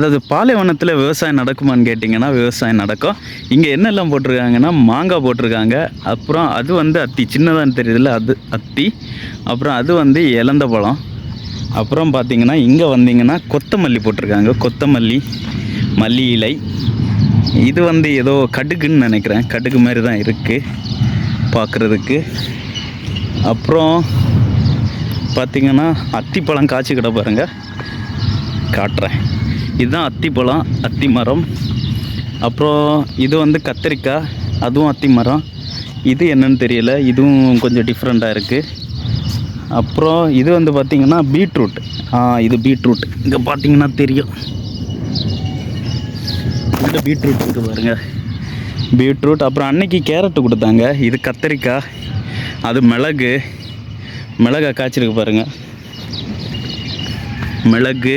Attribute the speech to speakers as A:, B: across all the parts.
A: அதாவது பாலைவனத்தில் விவசாயம் நடக்குமான்னு கேட்டிங்கன்னா விவசாயம் நடக்கும். இங்கே என்னெல்லாம் போட்டிருக்காங்கன்னா மாங்காய் போட்டிருக்காங்க. அப்புறம் அது வந்து அத்தி சின்னதான்னு தெரியுதுல்ல அது அத்தி. அப்புறம் அது வந்து இலந்த பழம். அப்புறம் பார்த்தீங்கன்னா இங்கே வந்தீங்கன்னா கொத்தமல்லி போட்டிருக்காங்க. கொத்தமல்லி மல்லி இலை. இது வந்து ஏதோ கடுகுன்னு நினைக்கிறேன். கடுகு மாதிரி தான் இருக்குது பார்க்குறதுக்கு அப்புறம் பார்த்தீங்கன்னா அத்திப்பழம் காய்ச்சி கிட பாருங்க. காட்டுறேன். இதுதான் அத்திப்பழம் அத்தி மரம் அப்புறம் இது வந்து கத்திரிக்காய் அதுவும் அத்தி மரம் இது என்னன்னு தெரியல இதுவும் கொஞ்சம் டிஃப்ரெண்ட்டாக இருக்குது அப்புறம் இது வந்து பார்த்திங்கன்னா பீட்ரூட். ஆ இது பீட்ரூட். இங்கே பார்த்தீங்கன்னா தெரியும். இந்த பீட்ரூட் இருக்குது பாருங்கள் பீட்ரூட் அப்புறம் அன்னைக்கு கேரட்டு கொடுத்தாங்க. இது கத்திரிக்காய் அது மிளகு. மிளகா காய்ச்சிருக்கு பாருங்க. மிளகு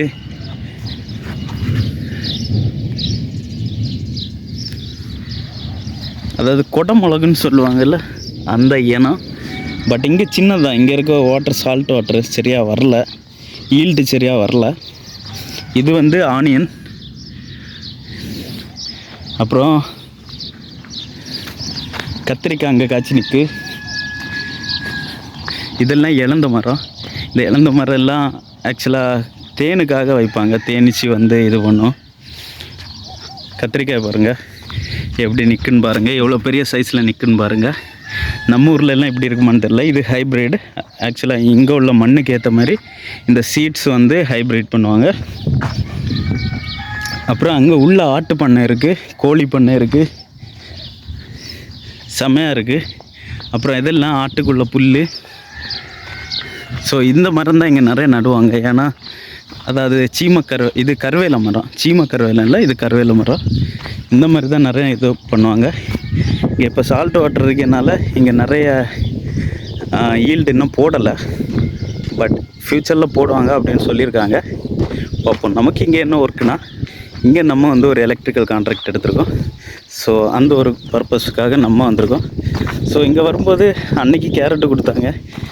A: அதாவது கொடை மிளகுன்னு சொல்லுவாங்கல்ல அந்த இனம். பட் இங்கே சின்னதான் இங்கே இருக்க வாட்டர் சால்ட் வாட்டர் சரியாக வரல. ஈல்டு சரியாக வரல. இது வந்து ஆனியன் அப்புறம் கத்திரிக்காய் அங்கே காய்ச்சி நிற்கு இதெல்லாம் இழந்த மரம். இந்த இழந்த மரம் எல்லாம் ஆக்சுவலாக தேனுக்காக வைப்பாங்க. தேனிச்சு வந்து இது பண்ணும். கத்திரிக்காய் பாருங்கள் எப்படி நிற்குன்னு பாருங்கள் எவ்வளோ பெரிய சைஸில் நிற்குன்னு பாருங்கள் நம்ம ஊர்ல எல்லாம் எப்படி இருக்குமான்னு தெரில இது ஹைப்ரிட் ஆக்சுவலாக இங்கே உள்ள மண்ணுக்கு ஏற்ற மாதிரி இந்த சீட்ஸ் வந்து ஹைப்ரிட் பண்ணுவாங்க. அப்புறம் அங்கே உள்ள ஆட்டு பண்ணை இருக்குது கோழி பண்ணை இருக்குது செமையாக இருக்குது அப்புறம் இதெல்லாம் ஆட்டுக்குள்ள புல் ஸோ இந்த மரம் தான் இங்கே நிறைய நடுவாங்க. ஏன்னா அதாவது சீமக்கரு இது கருவேல மரம். சீம இல்லை இது கருவேல மரம். இந்த மாதிரி தான் நிறைய இது பண்ணுவாங்க. இங்கே இப்போ சால்ட் வாட்டர் இருக்கனால இங்கே நிறைய ஈல்டு இன்னும் போடலை. பட் ஃப்யூச்சரில் போடுவாங்க அப்படின்னு சொல்லியிருக்காங்க. பார்ப்போம். நமக்கு இங்கே என்ன ஒர்க்குனா இங்கே நம்ம வந்து ஒரு எலக்ட்ரிக்கல் கான்ட்ராக்ட் எடுத்திருக்கோம். ஸோ அந்த ஒரு பர்பஸுக்காக நம்ம வந்திருக்கோம். ஸோ இங்கே வரும்போது அன்னைக்கு கேரட்டு கொடுத்தாங்க.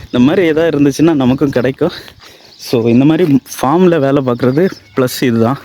A: இந்த மாதிரி எதாவது இருந்துச்சுன்னா நமக்கும் கிடைக்கும். ஸோ இந்த மாதிரி ஃபார்மில் வேலை பார்க்குறது ப்ளஸ் இதுதான்.